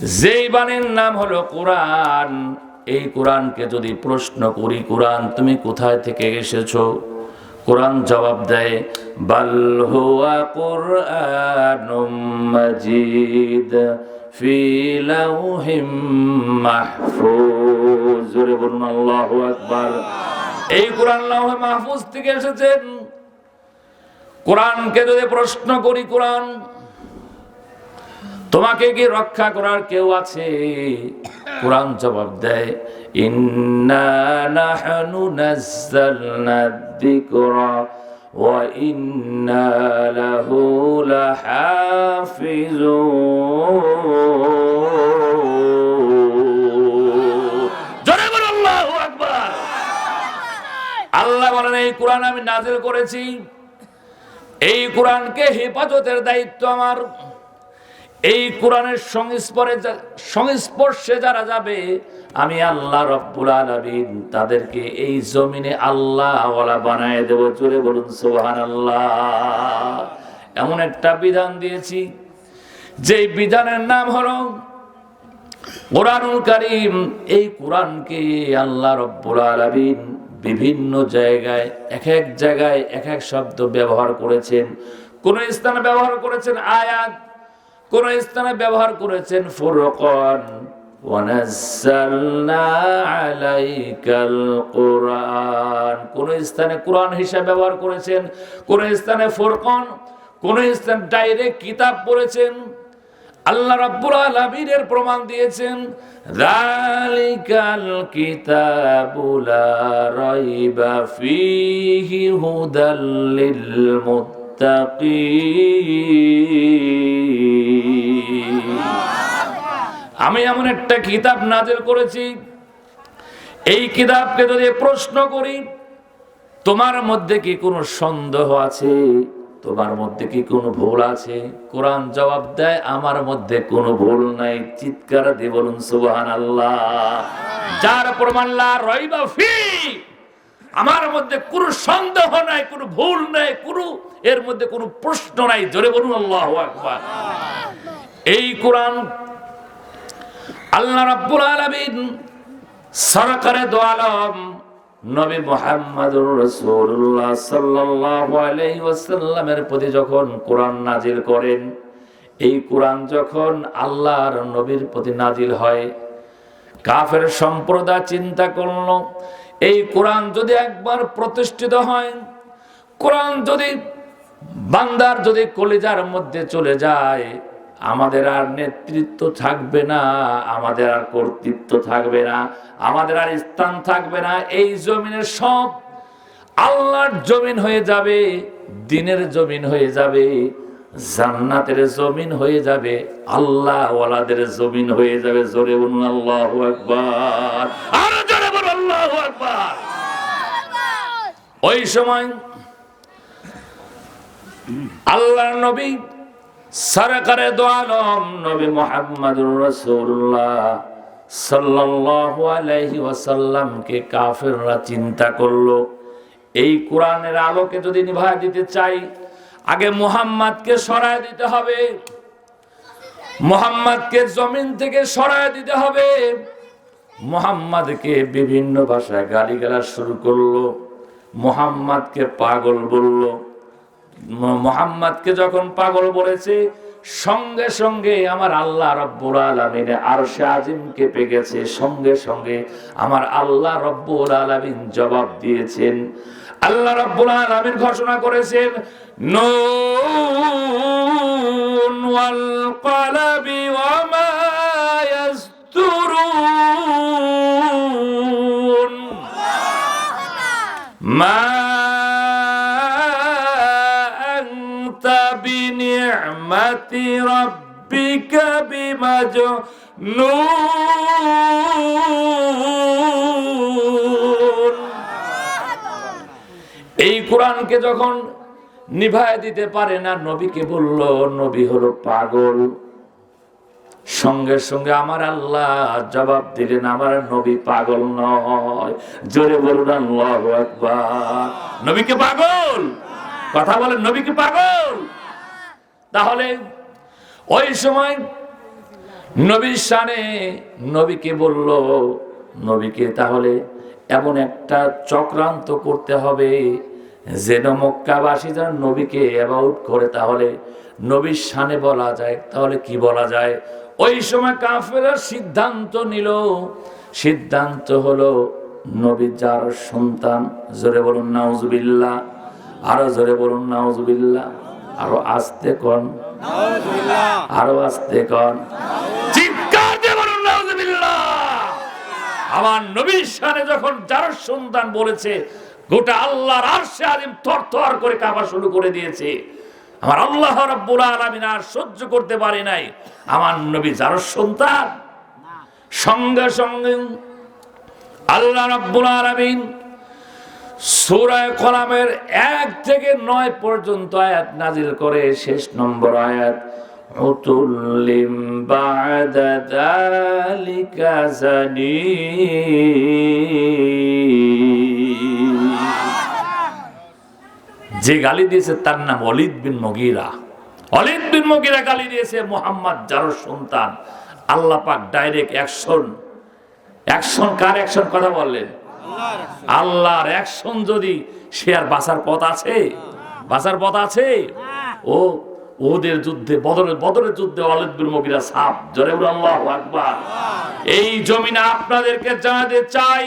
যেই বাণীর নাম হলো কোরআন, এই কোরআনকে যদি প্রশ্ন করি, কোরআন তুমি কোথায় থেকে এসেছ? কোরআন জবাব দেয়, বাল হুয়া কোরআনুম মাজিদ ফি লাউহিম মাহফুজ। জোরে বলুন, আল্লাহু আকবার। এই কোরআন লাউহে মাহফুজ থেকে এসেছেন। কোরআনকে যদি প্রশ্ন করি, কোরআন তোমাকে কি রক্ষা করার কেউ আছে? কোরআন জবাব দেয় আল্লাহ বলেন, এই কোরআন আমি নাজিল করেছি। এই কোরআনকে হেফাজতের দায়িত্ব আমার। এই কোরআনের সংস্পরে যা- সংস্পর্শে যারা যাবে, আমি আল্লাহ রব্বুল আলামিন তাদেরকে এই জমিনে আল্লাহ বানায় দেব। জোরে বলুন, সুবহানাল্লাহ। এমন একটা বিধান দিয়েছি, যেই বিধানের নাম হলো কোরআনুল কারীম। এই কোরআনকে আল্লাহ রব্বুল আলামিন বিভিন্ন জায়গায় এক এক জায়গায় এক এক শব্দ ব্যবহার করেছেন। কোন স্থানে ব্যবহার করেছেন আয়াত কোন স্থানে ব্যবহার করেছেন, ফুরকান কোন স্থানে কোরআন হিসাবে ব্যবহার করেছেন, কোন স্থানে ফুরকান, কোন স্থানে ডাইরেক্ট কিতাব পড়েছেন। আল্লাহ রাব্বুল আলামিনের প্রমাণ দিয়েছেন যালিকাল কিতাবু লা রাইবা ফীহি হুদাল লিল মুত্তাকিন। আমি এমন একটা কিতাব নাজিল করেছি। এই কিতাবকে যদি প্রশ্ন করি, তোমার মধ্যে কি কোনো সন্দেহ আছে? তোমার মধ্যে কি কোনো ভুল আছে? কোরআন জবাব দেয়, আমার মধ্যে কোনো ভুল নাই। চিৎকার দিয়ে বলুন সুবহান আল্লাহ যার প্রমাণ লা রইবা ফি। আমার মধ্যে কোনো সন্দেহ নাই, কোনো ভুল নাই, কোনো এর মধ্যে কোনো প্রশ্ন নাই। জোরে বলুন, আল্লাহ আকবার। এই কোরআন আল্লাহ রাব্বুল আলামিন সরকারে দো আলম নবী মুহাম্মদুর রাসূলুল্লাহ সাল্লাল্লাহু আলাইহি ওয়াসাল্লামের প্রতি যখন কোরআন নাজিল করেন, এই কোরআন যখন আল্লাহর নবীর প্রতি নাজিল হয়, কাফের সম্প্রদায় চিন্তা করল এই কোরআন যদি একবার প্রতিষ্ঠিত হয়, কোরআন যদি বান্দার যদি কলিজার মধ্যে চলে যায়, আমাদের আর নেতৃত্ব থাকবে না, আমাদের আর কর্তৃত্ব থাকবে না, আমাদের আর স্থান থাকবে না, এই জমিনের সব আল্লাহর জমিন হয়ে যাবে, দিনের জমিন হয়ে যাবে, জান্নাতের জমিন হয়ে যাবে আল্লাহ ওয়ালাদের জমিন হয়ে যাবে, জোরে বলুন আল্লাহ আকবার। আল্লাহ ওই সময় আল্লাহর নবী সরকারে দোয়ালম নবী আলাইহি ওয়াসাল্লামকে কাফেররা চিন্তা করল, এই কোরআনের আলোকে যদি নিভায় দিতে চাই, আগে মুহাম্মাদকে সরায় দিতে হবে, মুহাম্মাদকে জমিন থেকে সরায় দিতে হবে। মুহাম্মাদকে বিভিন্ন ভাষায় গালিগালাজ শুরু করল, মুহাম্মাদকে পাগল বলল। মোহাম্মদকে যখন পাগল বলেছে, সঙ্গে সঙ্গে আমার আল্লাহ রব্বুল আলমিন আরশে আজিম কেঁপে গেছে সঙ্গে সঙ্গে আমার আল্লাহ রব্বুল আলমিন জবাব দিয়েছেন। আল্লাহ রব্বুল আলমিন ঘোষণা করেছেন, নুন ওয়াল ربك بمجنون এই কোরআনকে যখন নিভায় দিতে পারে না নবীকে বলল নবী হলো পাগল সঙ্গে সঙ্গে আমার আল্লাহ জবাব দিলেন আমার নবী পাগল নয় জোরে বলুন আল্লাহু আকবার নবীকে পাগল কথা বলেন নবীকে পাগল তাহলে ওই সময় নবীর শানে নবীকে বলল, নবীকে তাহলে এমন একটা চক্রান্ত করতে হবে যেন মক্কাবাসী যেন নবীকে অ্যাবাউট করে। তাহলে নবীর শানে বলা যায়, তাহলে কি বলা যায়? ওই সময় কাফেরা সিদ্ধান্ত নিল। সিদ্ধান্ত হলো, নবী যার সন্তান, জোরে বলুন, নাউজুবিল্লাহ। আরও জোরে বলুন, নাউজুবিল্লাহ। আরও আস্তে কন। আরও আস্তে কন। চিৎকার দিয়ে আমার নবীর সানে যখন যার সন্তান বলেছে গোটা আল্লাহর আরশে আলিম থরথর করে কাঁপা শুরু করে দিয়েছে আমার আল্লাহ রাব্বুল আলামিন আর সহ্য করতে পারে নাই। আমার নবী যার সন্তান সঙ্গে সঙ্গে আল্লাহ রাব্বুল আলামিন সূরা কলামের এক থেকে নয় পর্যন্ত আয়াত নাজিল করে, শেষ নম্বর আয়াত, উতুল্লিম বাদা যালিকা জানিম। যে গালি দিয়েছে তার নাম অলিদ বিন মগিরা। অলিদ বিন মগিরা গালি দিয়েছে মোহাম্মদ যার সন্তান। আল্লাহ পাক ডাইরেক্ট অ্যাকশন অ্যাকশন কার অ্যাকশন কথা বললেন? আল্লাহর অ্যাকশন যদি সে আর বাঁচার পথ আছে? বাঁচার পথ আছে? ও ওদের যুদ্ধে বদরের বদরের যুদ্ধে সাপ জরে আল্লাহু আকবার। এই জমিনে আপনাদেরকে জানাতে চাই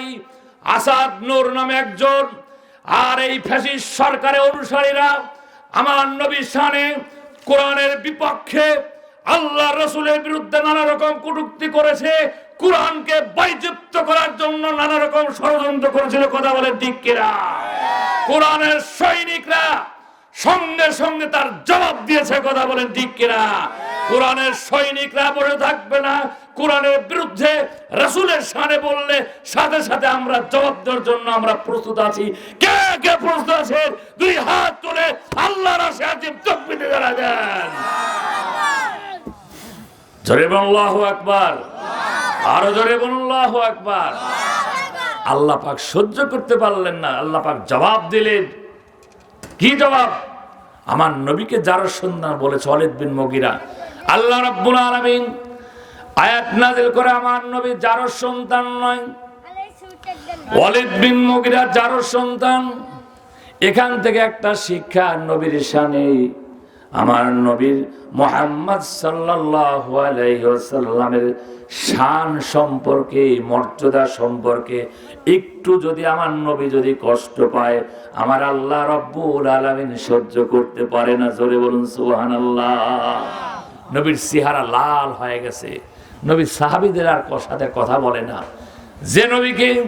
আসাদ নূর নামে একজন আর এই ফ্যাসিস্ট সরকারের অনুসারীরা আমার নবী শানে কোরআনের বিপক্ষে আল্লাহ রসুলের বিরুদ্ধে নানা রকম কটুক্তি করেছে, কোরআনকে বৈযুক্ত করার জন্য নানা রকম ষড়যন্ত্র করেছিল, কথা বলে দিকেরা কোরআনের সৈনিকরা সঙ্গে সঙ্গে তার জবাব দিয়েছে, কথা বলেন ঠিক কিনা? কোরআনের সৈনিকরা বসে থাকবে না, কোরআনের বিরুদ্ধে রাসূলের সামনে বললে সাথে সাথে আমরা জবাব দেওয়ার জন্য আমরা প্রস্তুত আছি। কে কে প্রস্তুত আছে? দুই হাত তুলে আল্লাহর আশে আজিম তকবিতে জানা দেন। জোরে বলুন, আল্লাহু আকবার। আরও জোরে বলুন, আল্লাহু আকবার। আল্লাহ পাক সহ্য করতে পারলেন না, আল্লাহ পাক জবাব দিলেন। কি জবাব? আমার নবীকে যার সন্ধান বলেছে অলিদ বিন মগিরা। আল্লাহ রাব্বুল আলামিন আয়াত নাজিল করে আমার নবী যার সন্তান নয়, ওয়ালিদ বিন মুগিরা যার সন্তান, এখান থেকে একটা শিক্ষা নবীর শানে আমার নবীর মোহাম্মদ ওয়াসাল্লামের শান সম্পর্কে, মর্যাদা সম্পর্কে একটু যদি আমার নবী যদি কষ্ট পায়, আমার আল্লাহ রব্বুল আলামিন সহ্য করতে পারে না। জোরে বলুন, সুবহানাল্লাহ। নবীর চেহারা লাল হয়ে গেছে। নবী সাহাবিদের আর ক- সাথে কথা বলে না। যে নবীকে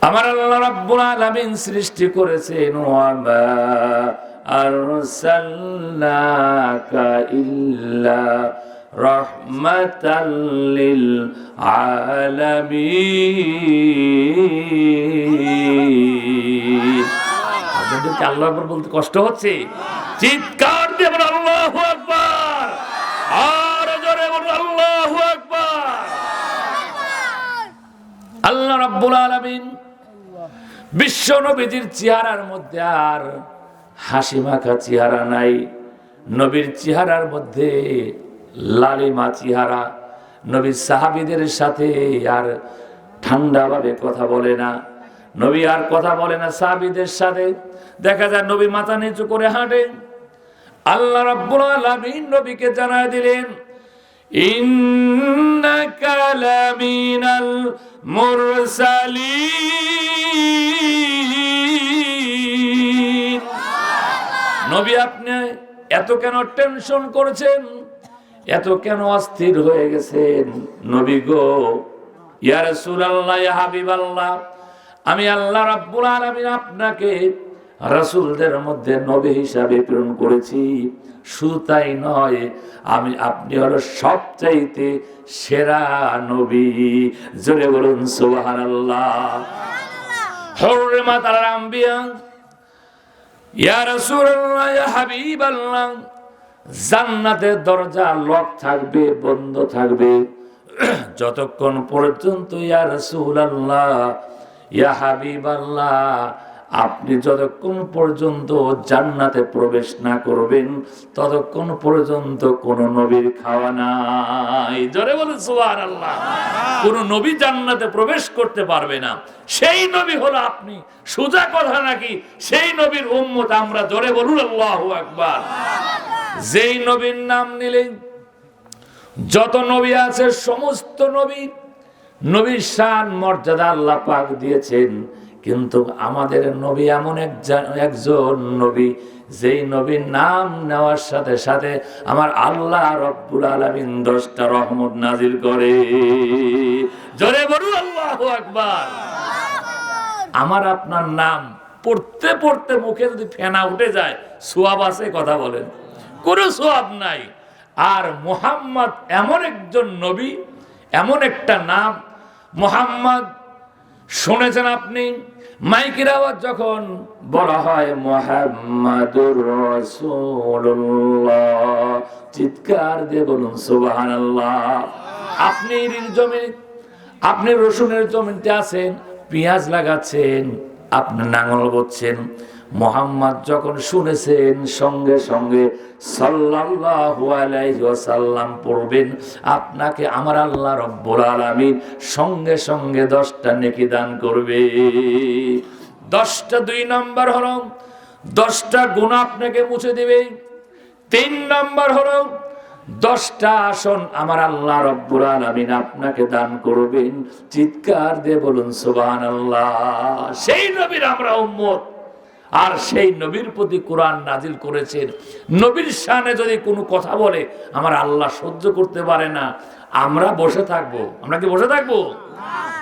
আমার আল্লাহ রাব্বুল আলামিন সৃষ্টি করেছেন ইল্লা রাহমাতাল লিল আলামিন আপনাদেরকে আল্লাহ আকবার বলতে কষ্ট হচ্ছে? চিৎকার দিয়ে বলুন আকবার! আর জোরে বলুন, আল্লাহু আকবার! আল্লাহ রাব্বুল আলামিন বিশ্ব নবীজির চেহারার মধ্যে আর হাসি মাখা চেহারা নাই। নবীর চেহারার মধ্যে লালিমা চেহারা। নবীর সাহাবিদের সাথে আর ঠান্ডাভাবে কথা বলে না। নবী আর কথা বলে না সাহাবিদের সাথে। দেখা যায় নবী মাথা নিচু করে হাঁটে। আল্লাহ রাব্বুল আলামিন নবীকে জানায় দিলেন, ইন্নাকা লামিনাল মুরসালিন। নবী আপনি এত কেন টেনশন করেছেন? এত কেন অস্থির হয়ে গেছেন? নবী গো ইয়া রাসূলুল্লাহ ইয়া হাবিবাল্লাহ আমি আল্লাহ রাব্বুল আলামিন আপনাকে রাসূলদের মধ্যে নবী হিসাবে প্রেরণ করেছি। শুধু তাই নয় আমি আপনি হলো সবচাইতে সেরা নবী। জোরে বলুন সুবহানাল্লাহ। হুরমাত আলাল আম্বিয়া ইয়া রাসূলুল্লাহ ইয়া হাবিবাল্লাহ জান্নাতের দরজা লক থাকবে বন্ধ থাকবে। যতক্ষণ পর্যন্ত ইয়া আল্লাহ ইয়া হাবিবাল্লাহ আপনি যতক্ষণ পর্যন্ত জান্নাতে প্রবেশ না করবেন ততক্ষণ পর্যন্ত কোন নবীর খাওয়া নাই। জোরে বলে সুবাহ আল্লাহ কোন নবী জান্নাতে প্রবেশ করতে পারবে না। সেই নবী হলো আপনি। সোজা কথা নাকি সেই নবীর উম্মত আমরা জোরে বলুন আল্লাহ আকবার। যেই নবীর নাম নিলেন যত নবী আছে সমস্ত নবী নবীর শান মর্যাদা আল্লাহ পাক দিয়েছেন। কিন্তু আমাদের নবী এমন একজন একজন নবী, যেই নবীর নাম নেওয়ার সাথে সাথে আমার আল্লাহ রব্বুল আলমিন দশটা রহমত নাজির করে। জোরে বলুন, আল্লাহ আকবার। আমার আপনার নাম পড়তে পড়তে মুখে যদি ফেনা উঠে যায়, সোয়াব আছে কথা বলেন। কোনো সোয়াব নাই। আর মোহাম্মদ এমন একজন নবী, এমন একটা নাম, মোহাম্মদ শুনেছেন আপনি? মাইকের আওয়াজ যখন বলা হয়, মোহাম্মদুর রাসূলুল্লাহ চিৎকার দিয়ে বলুন, সুবহানাল্লাহ আপনি জমি আপনি রসুনের জমিতে আছেন, পেঁয়াজ লাগাচ্ছেন আপনি নাঙল বচ্ছেন মোহাম্মদ যখন শুনেছেন, সঙ্গে সঙ্গে ওয়াসাল্লাম পড়বেন, আপনাকে আমার আল্লাহ রব্বুল আলামিন সঙ্গে সঙ্গে দশটা নেকি দান করবে। দশটা দুই নম্বর হলো, দশটা গুণ আপনাকে মুছে দিবে। তিন নম্বর হলো, দশটা আসন আমার আল্লাহ রব্বুল আলামিন আপনাকে দান করবেন। চিৎকার দিয়ে বলুন, সুবহানাল্লাহ। সেই নবীর আমরা উম্মত। আর সেই নবীর প্রতি কোরআন নাজিল করেছেন। নবীর সামনে যদি কোনো কথা বলে, আমার আল্লাহ সহ্য করতে পারে না। আমরা বসে থাকব। আমরা কি বসে থাকব?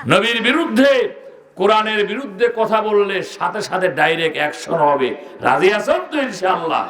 নবীর বিরুদ্ধে, কোরআনের বিরুদ্ধে কথা বললে সাথে সাথে ডাইরেক্ট অ্যাকশন হবে। রাজি আছেন তো ইনশাআল্লাহ?